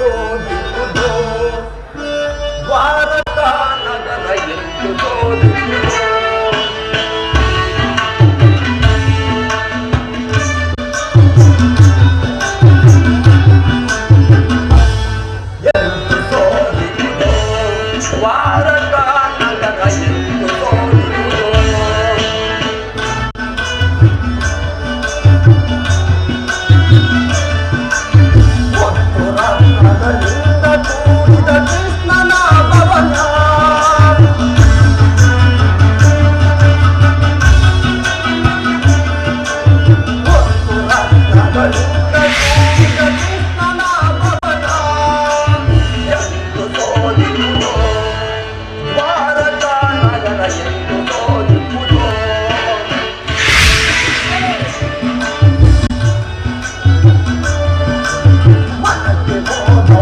son,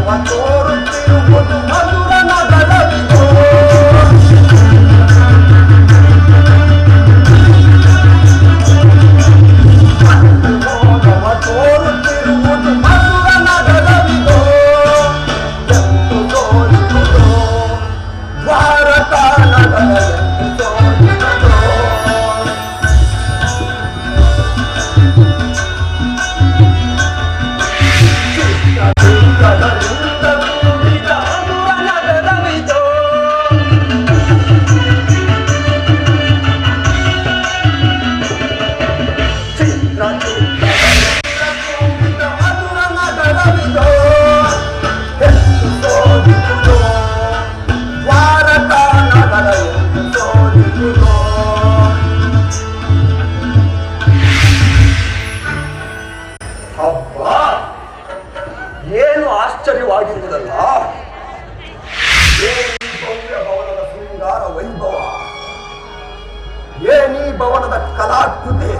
água. ಏನು ಆಶ್ಚರ್ಯವಾಗಿರುವುದಲ್ಲ? ಏನೀ ಭವ್ಯ ಭವನದ ಶೃಂಗಾರ ವೈಭವ? ಏನೀ ಭವನದ ಕಲಾಕೃತಿ?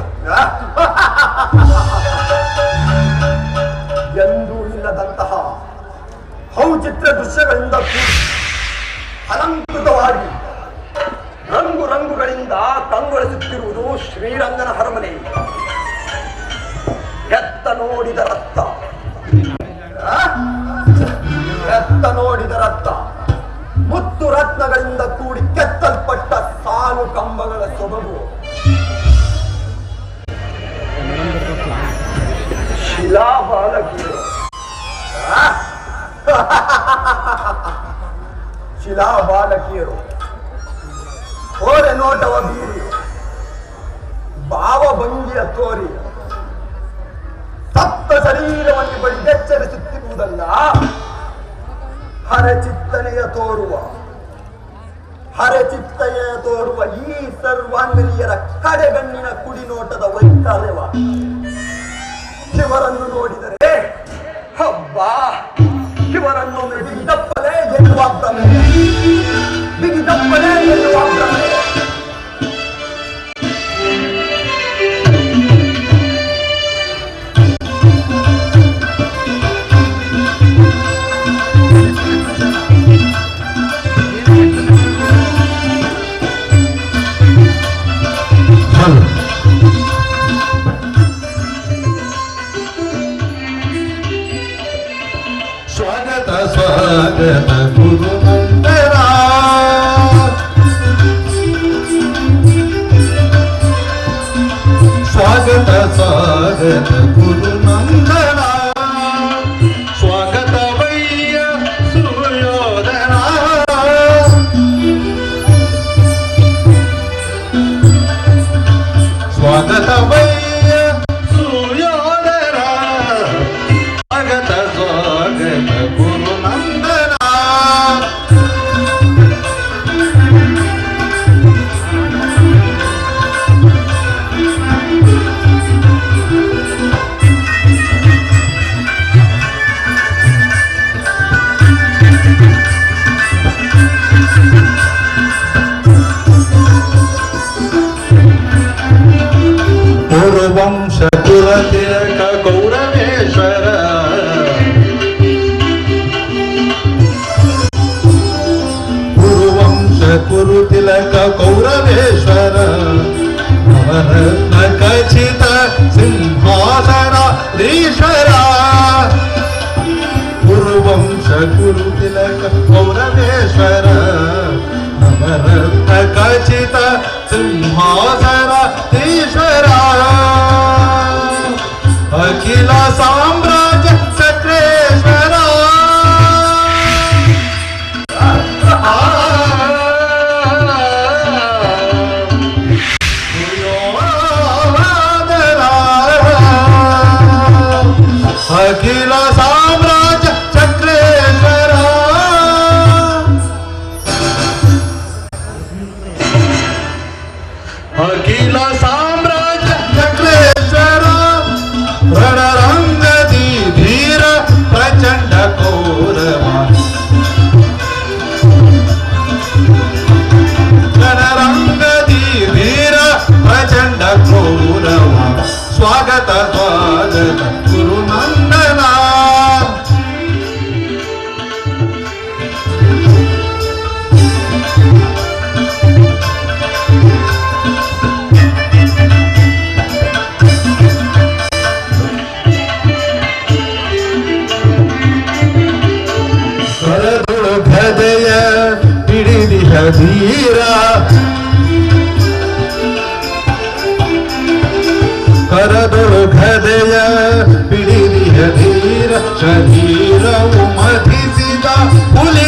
ಎಂದೂ ಇಲ್ಲದಂತಹ ಹೌಚಿತ್ರ ದೃಶ್ಯಗಳಿಂದ ಅಲಂಕೃತವಾಗಿ ರಂಗು ರಂಗುಗಳಿಂದ ಕಂಗೊಳಿಸುತ್ತಿರುವುದು ಶ್ರೀರಂಗನ ಹರಮನೆ. ಎತ್ತ ನೋಡಿದ ರಕ್ತ. ಎತ್ತ ನೋಡಿದ ರಕ್ತ ಮುತ್ತು ರತ್ನಗಳಿಂದ ಕೂಡಿ ಕೆತ್ತಲ್ಪಟ್ಟ ಸಾಲು ಕಂಬಗಳ ಸೊಬಗು. ಶಿಲಾಬಾಲಕಿಯರು ಶಿಲಾ ಬಾಲಕಿಯರು ಕೋರೆ ನೋಟವ ಬೀರಿ. ಭಾವಭಂಗಿಯ ತೋರಿ. ಸಪ್ತ ಶರೀರವನ್ನು ಬಡಿದೆಚ್ಚರಿಸುತ್ತಿರುವುದಲ್ಲ ಹರಚಿತ್ತನೆಯ ತೋರುವ ಹರಚಿತ್ತನೆಯ ತೋರುವ ಈ ಸರ್ವಾಂಗಲಿಯರ ಕಡೆಗಣ್ಣಿನ ಕುಡಿನೋಟದ ವೈಕಾರ್ಯವ ಶಿವರನ್ನು ನೋಡಿದರೆ ಹಬ್ಬಾ! स्वागत गुरु मंदिरा स्वागत स्वागत गुरु तारक कौरवेश्वर नवरत्न खचित सिंहासनाधीश्वरा पूर्वंश गुरुतिलक कौरवेश्वर नवरत्न खचित सिंहासनाधीश्वरा अखिला सा Mandela, Guru Mandela. Dira ಹಿಡಿದಿಹ ಧೀರ ಕರದೊಳು ಗದೆಯ ಹಿಡಿದಿಹ ಧೀರ ಶರೀರವು ಮಧಿಸಿದ ಹುಲಿಯಾಕಾರ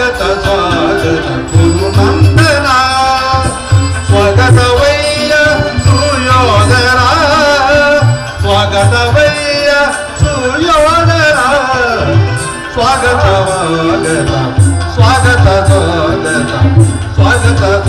स्वागत स्वागत गुरुनंदना स्वागत वैय सुयोधरा स्वागत वैय स्वागत स्वागत